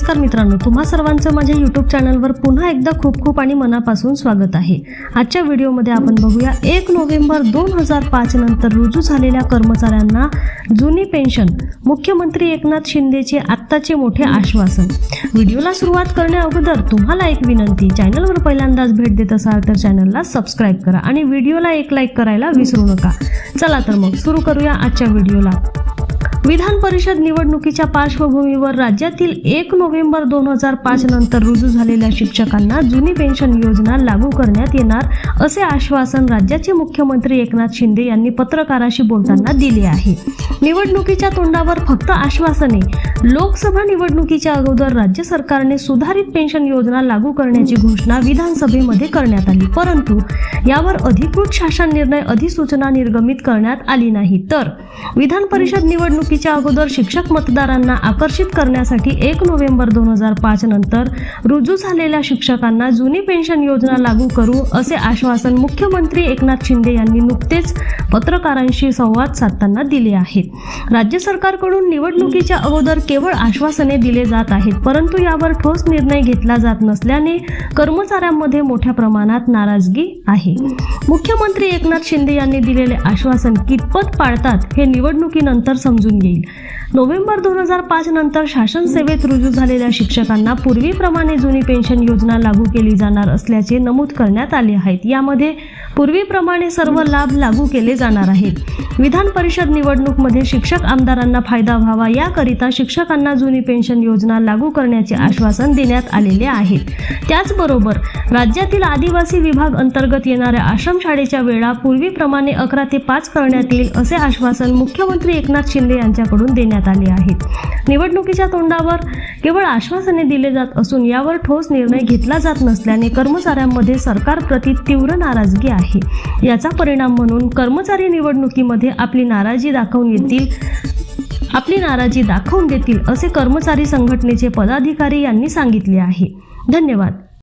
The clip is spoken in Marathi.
नमस्कार मित्रांनो तुम्हा सर्वांचं माझ्या यूट्यूब चॅनलवर पुन्हा एकदा खूप खूप आणि मनापासून स्वागत आहे. आजच्या व्हिडिओमध्ये आपण बघूया एक नोव्हेंबर दोन हजार पाच नंतर रुजू झालेल्या कर्मचाऱ्यांना जुनी पेन्शन मुख्यमंत्री एकनाथ शिंदेचे आत्ताचे मोठे आश्वासन. व्हिडिओला सुरुवात करण्या अगोदर तुम्हाला एक विनंती चॅनलवर पहिल्यांदाच भेट देत असाल तर चॅनलला सबस्क्राईब करा आणि व्हिडिओला एक लाईक करायला विसरू नका. चला तर मग सुरू करूया आजच्या व्हिडिओला. विधान परिषद निवडणुकीच्या पार्श्वभूमीवर राज्यातील एक नोव्हेंबर दोन हजार पाच नंतर रुजू झालेल्या शिक्षकांना जुनी पेन्शन योजना लागू करण्यात येणार असे आश्वासन राज्याचे मुख्यमंत्री एकनाथ शिंदे यांनी पत्रकाराशी बोलताना दिले आहे. निवडणुकीच्या तोंडावर फक्त आश्वासने लोकसभा निवडणुकीच्या अगोदर राज्य सरकारने सुधारित पेन्शन योजना लागू करण्याची घोषणा विधानसभेमध्ये करण्यात आली परंतु यावर अधिकृत शासन निर्णय अधिसूचना निर्गमित करण्यात आली नाही. तर विधान परिषद निवडणूक निवडणुकीच्या अगोदर शिक्षक मतदारांना आकर्षित करण्यासाठी एक नोव्हेंबर दोन हजार पाच नंतर रुजू झालेल्या शिक्षकांना जुनी पेन्शन योजना लागू करू असे आश्वासन मुख्यमंत्री एकनाथ शिंदे यांनी नुकतेच पत्रकारांशी संवाद साधताना दिले आहेत. राज्य सरकारकडून निवडणुकीच्या अगोदर केवळ आश्वासने दिले जात आहेत परंतु यावर ठोस निर्णय घेतला जात नसल्याने कर्मचाऱ्यांमध्ये मोठ्या प्रमाणात नाराजगी आहे. मुख्यमंत्री एकनाथ शिंदे यांनी दिलेले आश्वासन कितपत पाळतात हे निवडणुकीनंतर समजून येईल. नोव्हेंबर दोन हजार पाच नंतर शासन सेवेत रुजू झालेल्या शिक्षकांना पूर्वीप्रमाणे जुनी पेन्शन योजना लागू केली जाणार असल्याचे नमूद करण्यात आले आहेत. यामध्ये पूर्वीप्रमाणे सर्व लाभ लागू केले जाणार आहेत. विधान परिषद निवडणूकमध्ये शिक्षक आमदारांना फायदा व्हावा याकरिता शिक्षकांना जुनी पेन्शन योजना लागू करण्याचे आश्वासन देण्यात आलेले आहे. त्याचबरोबर राज्यातील आदिवासी विभाग अंतर्गत येणाऱ्या आश्रमशाळेच्या वेळा पूर्वीप्रमाणे अकरा ते पाच करण्यात येईल असे आश्वासन मुख्यमंत्री एकनाथ शिंदे यांच्याकडून देण्यात आले आहे निवडणुकीच्या तोंडावर केवळ आश्वासने दिले जात असून यावर ठोस निर्णय घेतला जात नसल्याने कर्मचाऱ्यांमध्ये सरकारप्रती तीव्र नाराजगी आहे. आहे. याचा परिणाम म्हणून कर्मचारी निवडणुकीमध्ये आपली नाराजी दाखवून येतील आपली नाराजी दाखवून देतील असे कर्मचारी संघटनेचे पदाधिकारी यांनी सांगितले आहे. धन्यवाद.